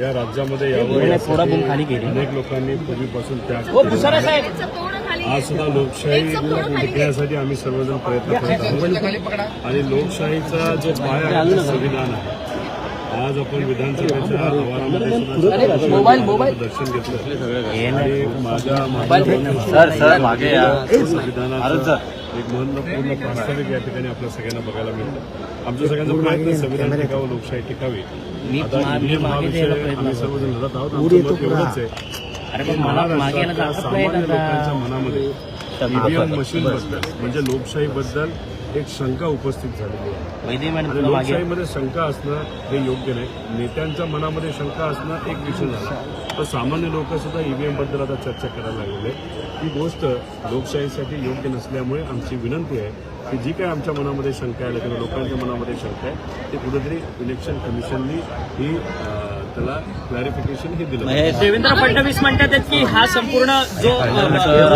या राज्यामध्ये यावं यासाठी अनेक लोकांनी पूर्वीपासून त्याग. आज सुद्धा लोकशाही टिकण्यासाठी आम्ही सर्वजण प्रयत्न करत आहोत. आणि लोकशाहीचा जो पाया आहे संविधान आहे. आज आपण विधानसभेच्या आवारामध्ये दर्शन घेतलं. आणि माझ्या माझ्या सर सर मागे या. संविधानाचं एक महत्त्वपूर्ण प्रास्ताविक या ठिकाणी आपल्या सगळ्यांना बघायला मिळतं. आमच्या सगळ्यांचा प्रयत्न संविधान टिकावं लोकशाही टिकावी. आता EVM विषय आम्ही सर्वजण लढत आहोत. आमचं मत एवढंच आहे. की महाराष्ट्रातल्या सामान्य लोकांच्या मनामध्ये ईव्हीएम मशीन बद्दल म्हणजे लोकशाहीबद्दल एक शंका उपस्थित झालेली आहे. लोकशाहीमध्ये शंका असणं हे योग्य नाही. नेत्यांच्या मनामध्ये शंका असणं एक विषय झाला. तर सामान्य लोकसुद्धा ई व्ही एमबद्दल आता चर्चा करायला लागलेले ही गोष्ट लोकशाहीसाठी योग्य नसल्यामुळे आमची विनंती आहे की जी काय आमच्या मनामध्ये शंका आहे किंवा लोकांच्या मनामध्ये शंका आहे ते कुठेतरी इलेक्शन कमिशननी ही त्याला क्लॅरिफिकेशन हे दिलं. देवेंद्र फडणवीस म्हणतात आहेत की हा संपूर्ण जो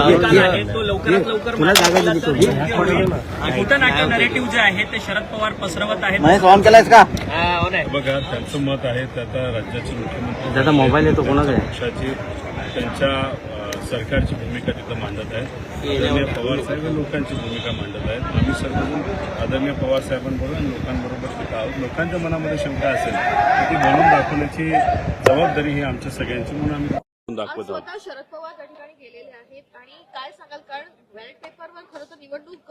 निकाल आहे तो लवकरात लवकर खोटं नाट्य नरेटिव्ह जे आहे ते शरद पवार पसरवत आहेत ऑन केलायस का. बघा त्यांचं मत आहे ते आता राज्याचे मुख्यमंत्री त्याचा मोबाईल येतो कोणाचा आहे? पक्षाची त्यांच्या सरकारची भूमिका तिथं मांडत आहेत आदरणीय पवार साहेब हे लोकांची भूमिका मांडत आहेत. आम्ही सर्वजण आदरणीय पवार साहेबांबरोबर आणि लोकांबरोबर तिथं आहोत. लोकांच्या मनामध्ये शंका असेल तर ती बोलून दाखवण्याची जबाबदारी ही आमच्या सगळ्यांची म्हणून आम्ही दाखवत. आहोत शरद पवार त्या ठिकाणी गेलेले आहेत. आणि काय सांगाल? कारण बॅलेट पेपरवर खरं तर निवडणूक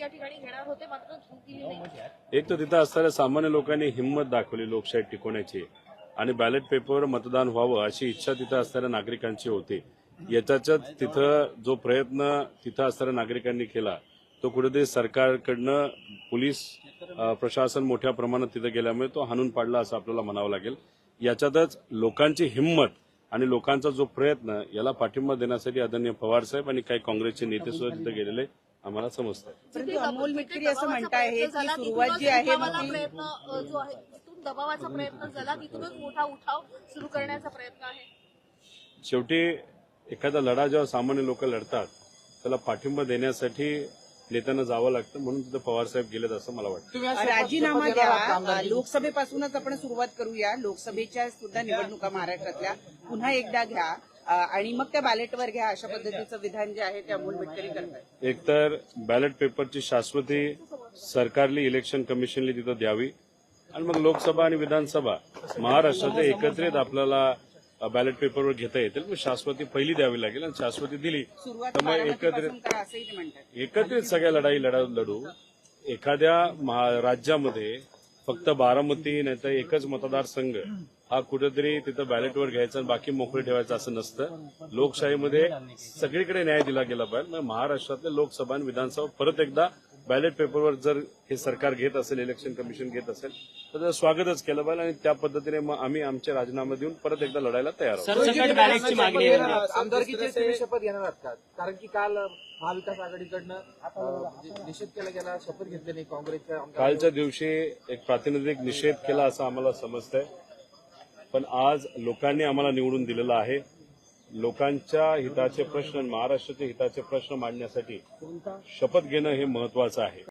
या ठिकाणी घेणार होते मात्र झूक दिली नाही. एक तर तिथं असणाऱ्या सामान्य लोकांनी हिंमत दाखवली लोकशाही टिकवण्याची. आणि बॅलेट पेपरवर मतदान व्हावं अशी इच्छा तिथं असणाऱ्या नागरिकांची होती. याच्यात तिथं जो प्रयत्न तिथं असणाऱ्या नागरिकांनी केला तो कुठेतरी सरकारकडनं पोलीस प्रशासन मोठ्या प्रमाणात तिथं गेल्यामुळे तो हाणून पाडला असं आपल्याला म्हणावं लागेल. याच्यातच लोकांची हिंमत आणि लोकांचा जो प्रयत्न याला पाठिंबा देण्यासाठी आदरणीय पवार साहेब आणि काही काँग्रेसचे नेते सुद्धा तिथे गेलेले आम्हाला समजतात परंतु अमोल मिटकरी असं म्हणतायत की सुरुवात जी आहे मग ती प्रयत्न अ, जो आहे तिथून दबावाचा प्रयत्न झाला तिथूनच मोठा उठाव सुरू करण्याचा प्रयत्न आहे. शेवटी एखादा लढा जेव्हा सामान्य लोक लढतात त्याला पाठिंबा देण्यासाठी नेत्यांना जावं लागतं म्हणून तिथं पवार साहेब गेलेत असं मला वाटतं. राजीनामा द्या. लोकसभेपासूनच आपण सुरुवात करूया. लोकसभेच्या सुद्धा निवडणुका महाराष्ट्रातल्या पुन्हा एकदा घ्या. आणि मग त्या बॅलेटवर घ्या. अशा पद्धतीचं विधान जे आहे ते अमोल मिटकरी करतात. एकतर बॅलेट पेपरची शाश्वती सरकारली इलेक्शन कमिशनली तिथं द्यावी. आणि मग लोकसभा आणि विधानसभा महाराष्ट्राचे एकत्रित आपल्याला बॅलेट पेपरवर घेता येतील. पण शाश्वती पहिली द्यावी लागेल आणि शाश्वती दिली. तर मग एकत्रित एकत्रित सगळ्या लढाई लढा लढू. एखाद्या राज्यामध्ये फक्त बारामती नाही तर एकच मतदारसंघ हा कुठेतरी तिथं बॅलेटवर घ्यायचा आणि बाकी मोकळे ठेवायचं असं नसतं. लोकशाहीमध्ये सगळीकडे न्याय दिला गेला पाहिजे. मग महाराष्ट्रातले लोकसभा आणि विधानसभा परत एकदा बॅलेट पेपरवर जर हे सरकार घेत असेल इलेक्शन कमिशन घेत असेल तर त्याचं स्वागतच केलं पाहिजे आणि त्या पद्धतीने मग आम्ही आमचे राजीनामे देऊन परत एकदा लढायला तयार आहोत. आमदारकीचे शपथ घेणार आहात का? कारण की काल महाविकास आघाडीकडनं निषेध केला गेला शपथ घेतली नाही काँग्रेसच्या कालच्या दिवशी एक प्रातिनिधिक निषेध केला असं आम्हाला समजतंय. पण आज लोकांनी आम्हाला निवडून दिलेलं आहे. लोकांच्या हिताचे प्रश्न महाराष्ट्राचे हिताचे प्रश्न मांडण्यासाठी शपथ घेणं हे महत्वाचं आहे.